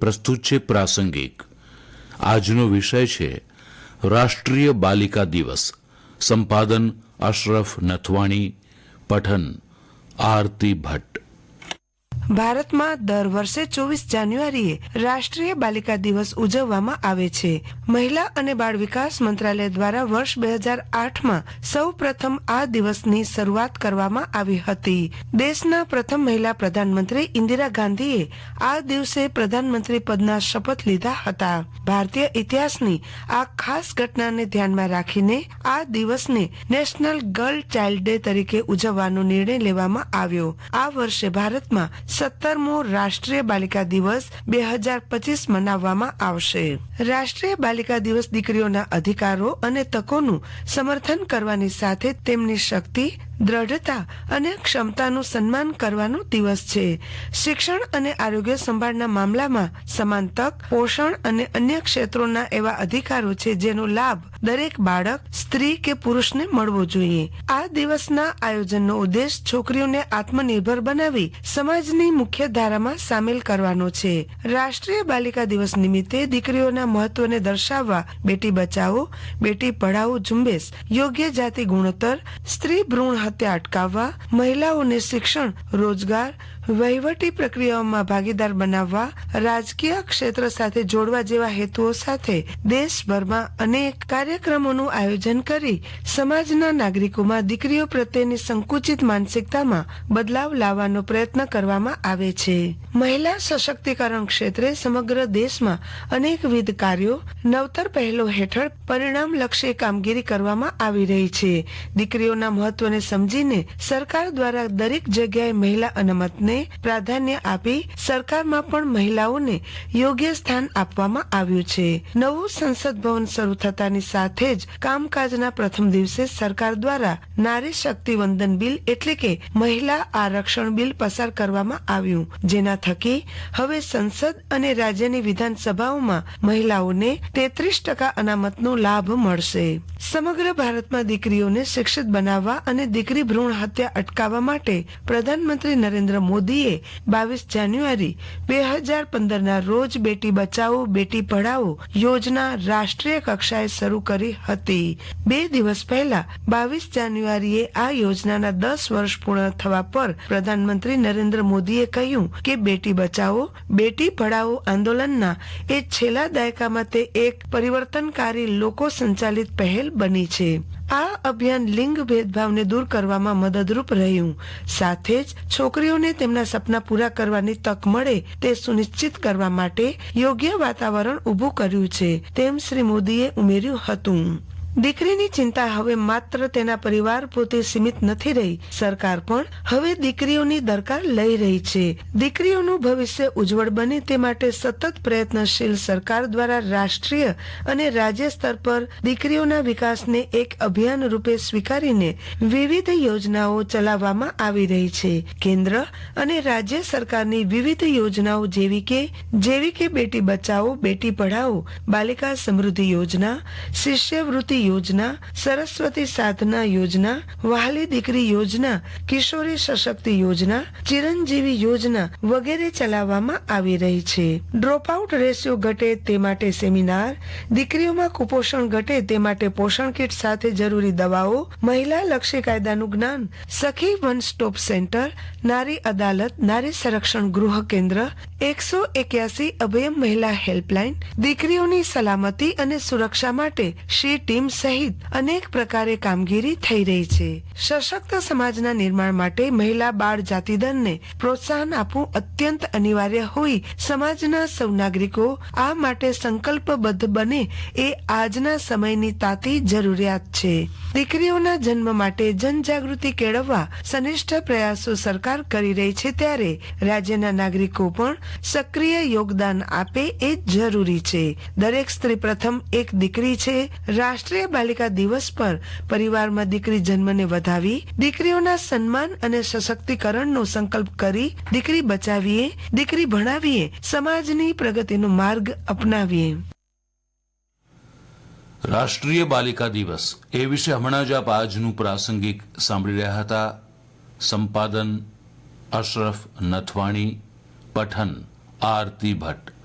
પ્રસ્તુત છે પ્રાસંગિક. આજનો વિષય છે રાષ્ટ્રીય બાલિકા દિવસ. સંપાદન અશરફ નથવાણી, પઠન, આરતી ભટ્ટ. ભારતમાં દર વર્ષે ચોવીસ જાન્યુઆરીએ રાષ્ટ્રીય બાલિકા દિવસ ઉજવવામાં આવે છે. મહિલા અને બાળ વિકાસ મંત્રાલય દ્વારા વર્ષ બે હજાર આઠમાં સૌ પ્રથમ આ દિવસની શરૂઆત કરવામાં આવી હતી. દેશના પ્રથમ મહિલા પ્રધાનમંત્રી ઇન્દિરા ગાંધીએ આ દિવસે પ્રધાનમંત્રી પદના શપથ લીધા હતા. ભારતીય ઇતિહાસની આ ખાસ ઘટનાને ધ્યાનમાં રાખીને આ દિવસને નેશનલ ગર્લ ચાઇલ્ડ ડે તરીકે ઉજવવાનો નિર્ણય લેવામાં આવ્યો. આ વર્ષે ભારતમાં સત્તરમો રાષ્ટ્રીય બાલિકા દિવસ બે હજાર પચીસ મનાવવામાં આવશે. રાષ્ટ્રીય બાલિકા દિવસ દીકરીઓના અધિકારો અને તકોનું સમર્થન કરવાની સાથે તેમની શક્તિ દ્રઢતા અને ક્ષમતાનું સન્માન કરવાનો દિવસ છે. શિક્ષણ અને આરોગ્ય સંભાળના મામલામાં સમાન તક, પોષણ અને અન્ય ક્ષેત્રોના એવા અધિકારો છે જેનો લાભ દરેક બાળક, સ્ત્રી કે પુરુષને મળવો જોઈએ. આ દિવસના આયોજનનો ઉદ્દેશ છોકરીઓને આત્મનિર્ભર બનાવી સમાજની મુખ્ય ધારામાં સામેલ કરવાનો છે. રાષ્ટ્રીય બાલિકા દિવસ નિમિત્તે દીકરીઓના મહત્વને દર્શાવવા બેટી બચાવો, બેટી પઢાઓ ઝુંબેશ, યોગ્ય જાતિ ગુણોત્તર, સ્ત્રી ભ્રૂણ હત્યા અટકાવવા, મહિલાઓને શિક્ષણ, રોજગાર, વહીવટી પ્રક્રિયાઓમાં ભાગીદાર બનાવવા, રાજકીય ક્ષેત્ર સાથે જોડવા જેવા હેતુઓ સાથે દેશભરમાં અનેક કાર્યક્રમોનું આયોજન કરી સમાજના નાગરિકોમાં દીકરીઓ પ્રત્યેની સંકુચિત માનસિકતામાં બદલાવ લાવવાનો પ્રયત્ન કરવામાં આવે છે. મહિલા સશક્તિકરણ ક્ષેત્રે સમગ્ર દેશમાં અનેકવિધ કાર્યો નવતર પહેલો હેઠળ પરિણામલક્ષી કામગીરી કરવામાં આવી રહી છે. દીકરીઓના મહત્વને સમજીને સરકાર દ્વારા દરેક જગ્યાએ મહિલા અનામતને પ્રાધાન્ય આપી સરકારમાં પણ મહિલાઓને યોગ્ય સ્થાન આપવામાં આવ્યું છે. નવું સંસદ ભવન શરૂ થતાની સાથે જ કામકાજના પ્રથમ દિવસે સરકાર દ્વારા નારી શક્તિ વંદન બિલ એટલે કે મહિલા આરક્ષણ બિલ પસાર કરવામાં આવ્યું. જેના થકી હવે સંસદ અને રાજ્યની વિધાનસભાઓમાં મહિલાઓને તેત્રીસ ટકા અનામતનો લાભ મળશે. સમગ્ર ભારતમાં દીકરીઓને શિક્ષિત બનાવવા અને દીકરી ભ્રૂણ હત્યા અટકાવવા માટે પ્રધાનમંત્રી નરેન્દ્ર મોદીએ બાવીસ જાન્યુઆરી બે હજાર પંદરના રોજ બેટી બચાવો, બેટી પઢાઓ યોજના રાષ્ટ્રીય કક્ષાએ શરૂ કરી હતી. બે દિવસ પહેલા બાવીસ જાન્યુઆરીએ આ યોજનાના દસ વર્ષ પૂર્ણ થવા પર પ્રધાનમંત્રી નરેન્દ્ર મોદીએ કહ્યું કે બેટી બચાવો, બેટી પઢાઓ આંદોલનના એ છેલ્લા દાયકામાં તે એક પરિવર્તનકારી લોકો સંચાલિત પહેલ બની છે. આ અભિયાન લિંગ ભેદભાવને દૂર કરવામાં મદદરૂપ રહ્યું. સાથે જ છોકરીઓને તેમના સપના પૂરા કરવાની તક મળે તે સુનિશ્ચિત કરવા માટે યોગ્ય વાતાવરણ ઊભું કર્યું છે, તેમ શ્રી મોદીએ ઉમેર્યું હતું. દીકરીની ચિંતા હવે માત્ર તેના પરિવાર પોતે સીમિત નથી રહી. સરકાર પણ હવે દીકરીઓની દરકાર લઈ રહી છે. દીકરીઓનું ભવિષ્ય ઉજ્જવળ બને તે માટે સતત પ્રયત્નશીલ સરકાર દ્વારા રાષ્ટ્રીય અને રાજ્ય સ્તર પર દીકરીઓના વિકાસને એક અભિયાન રૂપે સ્વીકારીને વિવિધ યોજનાઓ ચલાવવામાં આવી રહી છે. કેન્દ્ર અને રાજ્ય સરકારની વિવિધ યોજનાઓ જેવી કે જેવી કે બેટી બચાવો બેટી પઢાઓ, બાલિકા સમૃદ્ધિ યોજના, શિષ્યવૃત્તિ યોજના, સરસ્વતી સાધના યોજના વહાલી દીકરી યોજના, કિશોરી સશક્તિ યોજના, ચિરંજીવી યોજના વગેરે ચલાવવામાં આવી રહી છે. ડ્રોપ આઉટ રેશિયો ઘટે તે માટે સેમિનાર દીકરીઓમાં કુપોષણ ઘટે તે માટે પોષણ કીટ સાથે જરૂરી દવાઓ, મહિલા લક્ષી કાયદાનું જ્ઞાન, સખી વન સ્ટોપ સેન્ટર, નારી અદાલત, નારી સંરક્ષણ ગૃહ કેન્દ્ર, એકસો એક્યાસી અભયમ મહિલા હેલ્પલાઇન, દીકરીઓની સલામતી અને સુરક્ષા માટે શી ટીમ સહિત અનેક પ્રકારે કામગીરી થઈ રહી છે. સશક્ત સમાજના નિર્માણ માટે મહિલા બાળ જાતિદરને પ્રોત્સાહન આપવું અત્યંત અનિવાર્ય હોઈ સમાજના સૌ નાગરિકો આ માટે સંકલ્પબદ્ધ બને એ આજના સમયની તાતી જરૂરિયાત છે. દીકરીઓના જન્મ માટે જનજાગૃતિ કેળવવા સનિષ્ઠ પ્રયાસો સરકાર કરી રહી છે ત્યારે રાજ્યના નાગરિકો પણ સક્રિય યોગદાન આપે એ જરૂરી છે. દરેક સ્ત્રી પ્રથમ એક દીકરી છે. રાષ્ટ્રીય બાલિકા દિવસ પર પરિવારમાં દીકરી જન્મને વધાવી, દીકરીઓના સન્માન અને સશક્તિકરણનો સંકલ્પ કરી દીકરી બચાવીએ, દીકરી ભણાવીએ, સમાજની પ્રગતિનો માર્ગ અપનાવીએ. રાષ્ટ્રીય બાલિકા દિવસ એ વિશે હમણાં જ આપ આજનું પ્રાસંગિક સાંભળી રહ્યા હતા. સંપાદન, અશરફ નથવાણી, પઠન, આરતી ભટ્ટ.